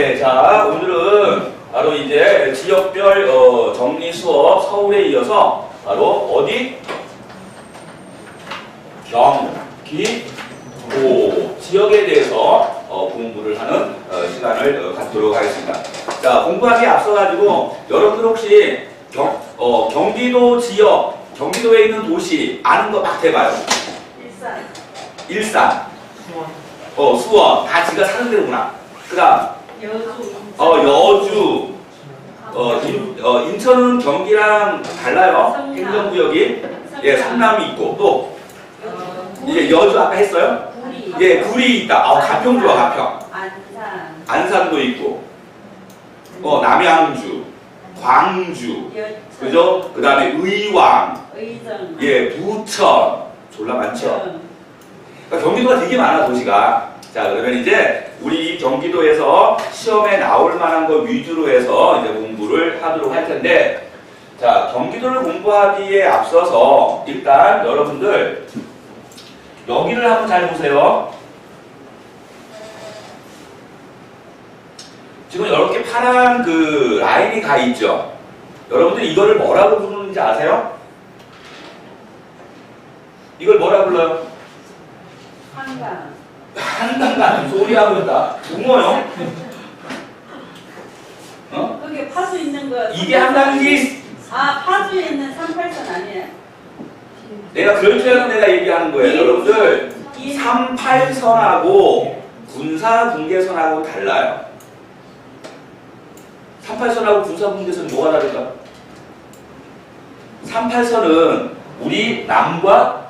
예, 자, 오늘은 바로 이제 지역별 어, 정리 수업 서울에 이어서 바로 어디? 경기도 지역에 대해서 어, 공부를 하는 어, 시간을 어, 갖도록 하겠습니다. 자, 공부하기에 앞서 가지고 여러분들 혹시 경, 어, 경기도 지역, 경기도에 있는 도시 아는 거 막 대봐요. 일산, 일산, 어, 수원, 다 지가 사는 데구나. 그 다음, 여주, 어, 여주, 어, 인, 어, 인천은 경기랑 달라요. 행정구역이. 예, 성남이 있고, 또, 어, 이제 여주 아까 했어요? 구리, 예, 구리 있다. 아, 가평 좋아, 가평. 안산, 안산도 있고, 어, 남양주, 광주, 그죠? 그 다음에 의왕, 의정, 예, 부천. 졸라 많죠? 천, 그러니까 경기도가 되게 많아 도시가. 자 그러면 이제 우리 경기도에서 시험에 나올 만한 거 위주로 해서 이제 공부를 하도록 할 텐데 자 경기도를 공부하기에 앞서서 일단 여러분들 여기를 한번 잘 보세요. 지금 이렇게 파란 그 라인이 가 있죠. 여러분들 이거를 뭐라고 부르는지 아세요? 이걸 뭐라 불러요? 한강, 한강 같은 소리 하고 있다. 붕어요? 어? 거기 파주 있는 거. 이게 한강이지. 아, 파주에 있는 38선 아니에요? 내가 그럴 줄 알고 내가 얘기하는 거예요. 여러분들, 이 38선하고 군사 분계선하고 달라요. 38선하고 군사 분계선이 뭐가 다를까? 38선은 우리 남과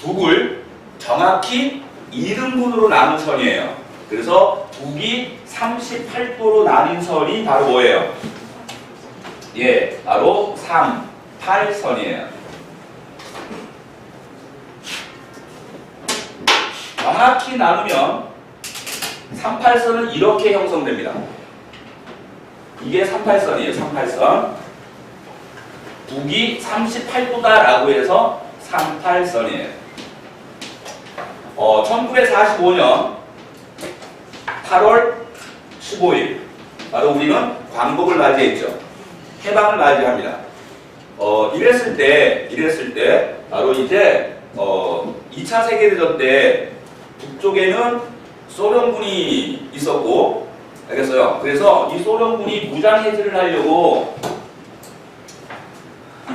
북을 정확히 2등분으로 나눈 선이에요. 그래서 북이 38도로 나뉜 선이 바로 뭐예요? 예, 바로 38선이에요. 정확히 나누면 38선은 이렇게 형성됩니다. 이게 38선이에요. 38선. 북이 38도다라고 해서 38선이에요. 어, 1945년 8월 15일 바로 우리는 광복을 맞이했죠. 해방을 맞이합니다. 어, 이랬을 때, 이랬을 때 바로 이제 어, 2차 세계대전 때 북쪽에는 소련군이 있었고 알겠어요. 그래서 이 소련군이 무장 해제를 하려고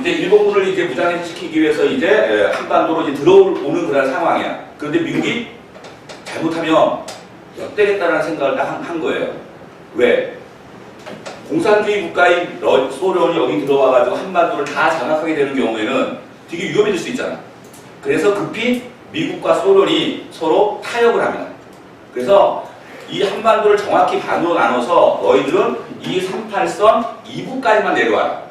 이제 일본군을 이제 무장 해제시키기 위해서 이제 에, 한반도로 이제 들어오는 그런 상황이야. 그런데 미국이 잘못하면 엿대겠다라는 생각을 딱 한 거예요. 왜? 공산주의 국가인 러- 소련이 여기 들어와가지고 한반도를 다 장악하게 되는 경우에는 되게 위험해질 수 있잖아. 그래서 급히 미국과 소련이 서로 타협을 합니다. 그래서 이 한반도를 정확히 반으로 나눠서 너희들은 이 38선 2부까지만 내려와라.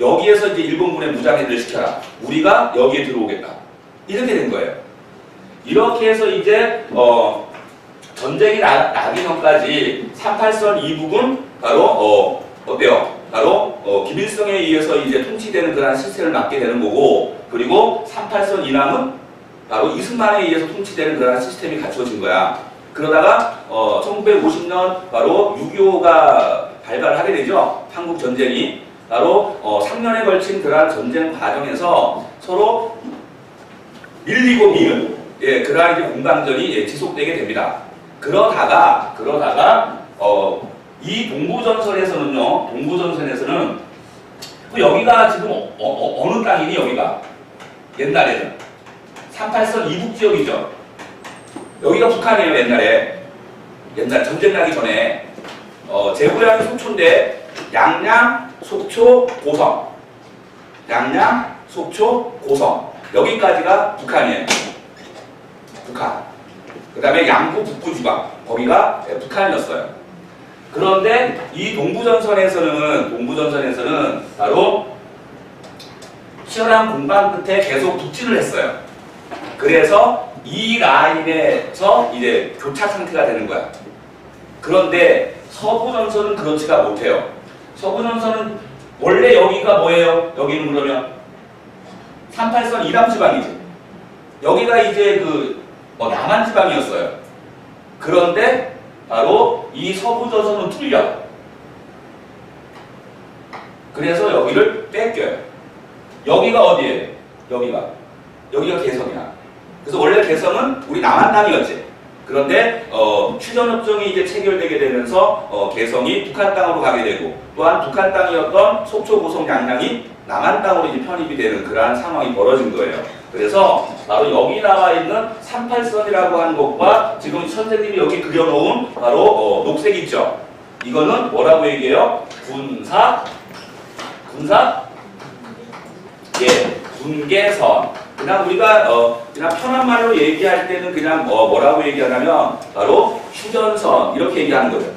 여기에서 이제 일본군의 무장해제를 시켜라. 우리가 여기에 들어오겠다. 이렇게 된 거예요. 이렇게 해서 이제 어, 전쟁이 나, 나기 전까지 38선 이북은 바로 어, 어때요? 바로 어, 김일성에 의해서 이제 통치되는 그런 시스템을 맡게 되는 거고 그리고 38선 이남은 바로 이승만에 의해서 통치되는 그런 시스템이 갖춰진 거야. 그러다가 어, 1950년 바로 6.25가 발발하게 되죠. 한국 전쟁이 바로 어, 3년에 걸친 그러한 전쟁 과정에서 서로 밀리고 미는 예, 그러한 이제 공방전이 예, 지속되게 됩니다. 그러다가 그러다가 어, 이 동부전선에서는요, 동부전선에서는 그 여기가 지금 어, 느 땅이니 여기가 옛날에는 38선 이북 지역이죠. 여기가 북한이에요 옛날에 옛날 전쟁 나기 전에 어, 제 고향이 속초인데 양양, 속초, 고성 양양, 속초, 고성 여기까지가 북한이에요. 북한. 그 다음에 양구 북부 지방 거기가 북한이었어요. 그런데 이 동부전선에서는 동부전선에서는 바로 치열한 공방 끝에 계속 북진을 했어요. 그래서 이 라인에서 이제 교착 상태가 되는 거야. 그런데 서부전선은 그렇지가 못해요. 서부전선은 원래 여기가 뭐예요? 여기는 그러면 38선 이남 지방이지. 여기가 이제 그 어, 남한 지방이었어요. 그런데 바로 이이 서부 조선은 뚫려. 그래서 여기를 뺏겨요. 여기가 어디예요? 여기가. 여기가 개성이야. 그래서 원래 개성은 우리 남한 땅이었지. 그런데 어, 휴전협정이 이제 체결되게 되면서 어, 개성이 북한 땅으로 가게 되고 또한 북한 땅이었던 속초, 고성, 양양이 남한 땅으로 이제 편입이 되는 그러한 상황이 벌어진 거예요. 그래서 바로 여기 나와 있는 38선이라고 하는 것과 지금 선생님이 여기 그려놓은 바로 어, 녹색 있죠. 이거는 뭐라고 얘기해요? 군사, 군사, 예, 군계선. 그냥 우리가 어, 그냥 편한 말로 얘기할 때는 그냥 뭐 뭐라고 얘기하냐면 바로 휴전선 이렇게 얘기하는 거예요.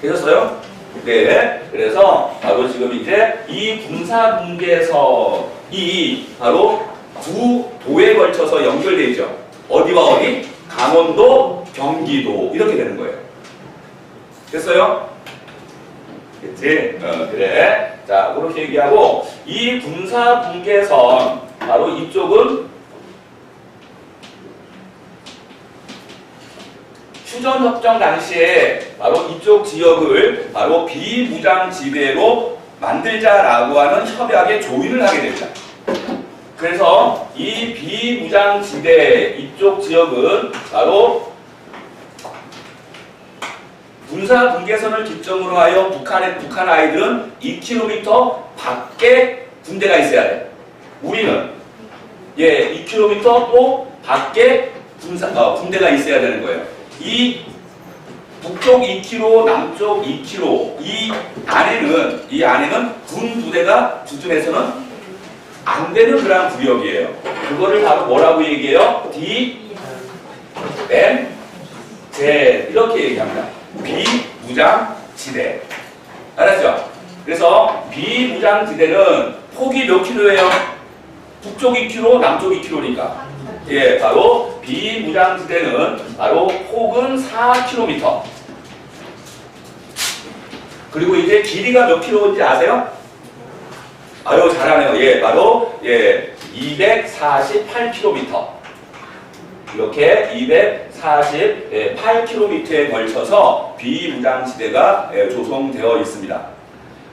되셨어요? 네. 그래서 바로 지금 이제 이 군사 분계선이 바로 두 도에 걸쳐서 연결돼 있죠. 어디와 어디? 강원도, 경기도 이렇게 되는 거예요. 됐어요? 그치? 어, 그래. 자, 그렇게 얘기하고, 이 군사 분계선, 바로 이쪽은 휴전협정 당시에 바로 이쪽 지역을 바로 비무장지대로 만들자라고 하는 협약에 조인을 하게 됩니다. 그래서 이 비무장지대 이쪽 지역은 바로 군사 분계선을 기점으로 하여 북한의 북한 아이들은 2km 밖에 군대가 있어야 돼. 우리는 예 2km 또 밖에 군사 어, 군대가 있어야 되는 거예요. 이 북쪽 2km, 남쪽 2km 이 안에는 이 안에는 군 부대가 주둔해서는 안 되는 그런 구역이에요. 그거를 바로 뭐라고 얘기해요? D, M, Z 이렇게 얘기합니다. 비무장 지대. 알았죠? 그래서 비무장 지대는 폭이 몇 킬로예요? 북쪽 2킬로, 남쪽 2킬로니까. 예, 바로 비무장 지대는 바로 폭은 4km. 그리고 이제 길이가 몇 킬로인지 아세요? 아유 잘하네요. 예, 바로 예 248km. 이렇게 248km에 걸쳐서 비무장지대가 예, 조성되어 있습니다.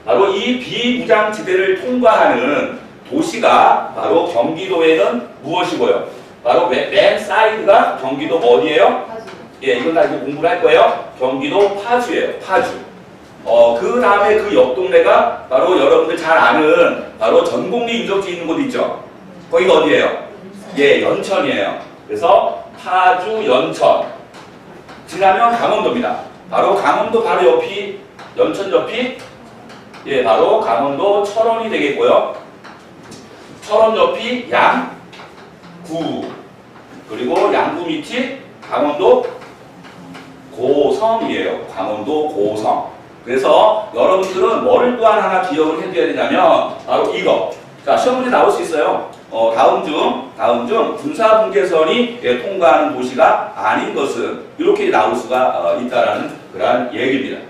바로 이 비무장지대를 통과하는 도시가 바로 경기도에는 무엇이고요? 바로 맨, 맨 사이드가 경기도 어디예요? 예, 이건 다 이제 공부를 할 거예요. 경기도 파주예요. 파주. 어, 그 다음에 그 옆 동네가 바로 여러분들 잘 아는 바로 전곡리 유적지 있는 곳 있죠? 거기가 어디예요? 예, 연천이에요. 그래서 파주, 연천. 지나면 강원도입니다. 바로 강원도 바로 옆이, 연천 옆이, 예, 바로 강원도 철원이 되겠고요. 철원 옆이 양구. 그리고 양구 밑이 강원도 고성이에요. 강원도 고성. 그래서 여러분들은 뭐를 또한 하나 기억을 해줘야 되냐면 바로 이거. 자 시험 문제 나올 수 있어요. 어, 다음 중 다음 중 군사 분계선이 예, 통과하는 도시가 아닌 것은 이렇게 나올 수가 어, 있다라는 그러한 얘기입니다.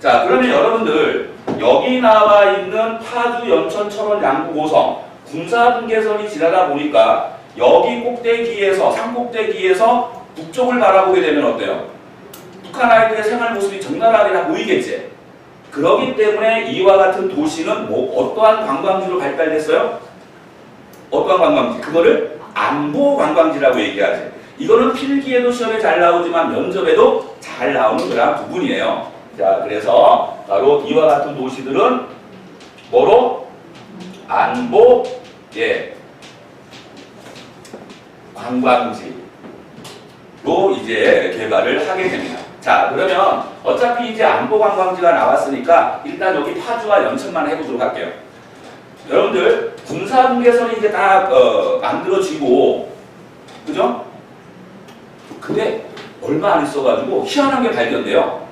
자 그러면 여러분들 여기 나와 있는 파주, 연천, 철원, 양구, 고성 군사 분계선이 지나다 보니까 여기 꼭대기에서 산 꼭대기에서 북쪽을 바라보게 되면 어때요? 북한 아이들의 생활 모습이 적나라하게 다 보이겠지. 그러기 때문에 이와 같은 도시는 뭐 어떠한 관광지로 발달됐어요? 어떠한 관광지? 그거를 안보 관광지라고 얘기하지. 이거는 필기에도 시험에 잘 나오지만 면접에도 잘 나오는 그런 부분이에요. 자, 그래서 바로 이와 같은 도시들은 뭐로? 안보, 예, 관광지로 이제 개발을 하게 됩니다. 자, 그러면 어차피 이제 안보 관광지가 나왔으니까 일단 여기 파주와 연천만 해보도록 할게요. 여러분들 군사 분계선이 이제 다 어, 만들어지고 그죠? 근데 얼마 안 있어가지고 희한한 게 발견돼요.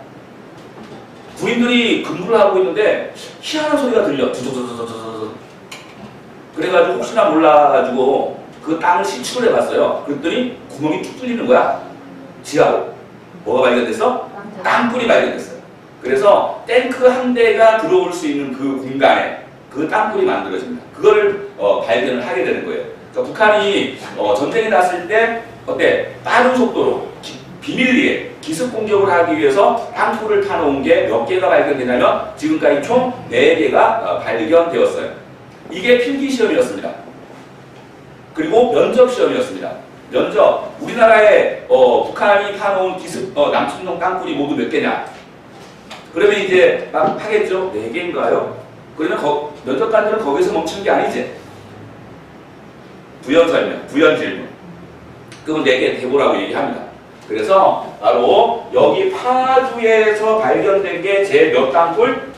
군인들이 근무를 하고 있는데 희한한 소리가 들려. 두두두두두두. 그래가지고 혹시나 몰라가지고 그 땅을 신축을 해봤어요. 그랬더니 구멍이 툭 뚫리는 거야. 지하로. 뭐가 발견됐어? 땅굴이 발견됐어요. 그래서 탱크 한 대가 들어올 수 있는 그 공간에 그 땅굴이 만들어집니다. 그거를 어, 발견을 하게 되는 거예요. 그러니까 북한이 어, 전쟁이 났을 때 어때? 빠른 속도로 기- 비밀리에 기습 공격을 하기 위해서 땅굴을 파놓은 게 몇 개가 발견되냐면 지금까지 총 4개가 어, 발견되었어요. 이게 필기 시험이었습니다. 그리고 면접 시험이었습니다. 면접 우리나라에 어, 북한이 파놓은 기습 어, 남침동 땅굴이 모두 몇 개냐? 그러면 이제 막 하겠죠. 4개인가요? 그러면 거, 면접관들은 거기서 멈춘 게 아니지. 부연 설명, 부연 질문. 그건 4개 대보라고 얘기합니다. 그래서 바로 여기 파주에서 발견된 게 제 몇 땅굴?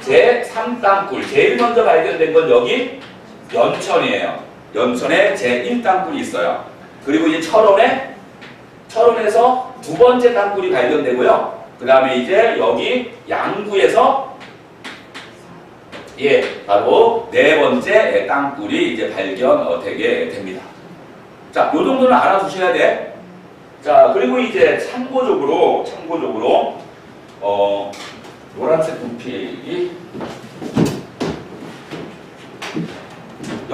제 3땅굴. 제일 먼저 발견된 건 여기 연천이에요. 연천에 제 1땅굴이 있어요. 그리고 이제 철원에 철원에서 두 번째 땅굴이 발견되고요. 그 다음에 이제 여기 양구에서 예, 바로 네 번째 땅굴이 이제 발견되게 됩니다. 자, 요 정도는 알아두셔야 돼. 자, 그리고 이제 참고적으로, 참고적으로, 어, 노란색 분필이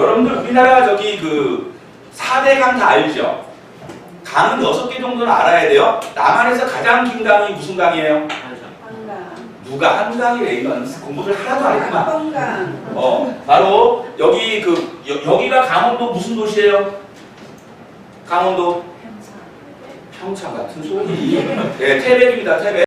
여러분들 우리나라 저기 그 4대 강 다 알죠? 강은 6개 정도는 알아야 돼요. 남한에서 가장 긴 강이 무슨 강이에요? 한강. 누가 한강이래 이건 공부를 하나도 안 했구만. 한강. 어, 바로 여기 그 여, 여기가 강원도 무슨 도시예요? 강원도 평창 같은 소리. 네, 태백입니다. 태백.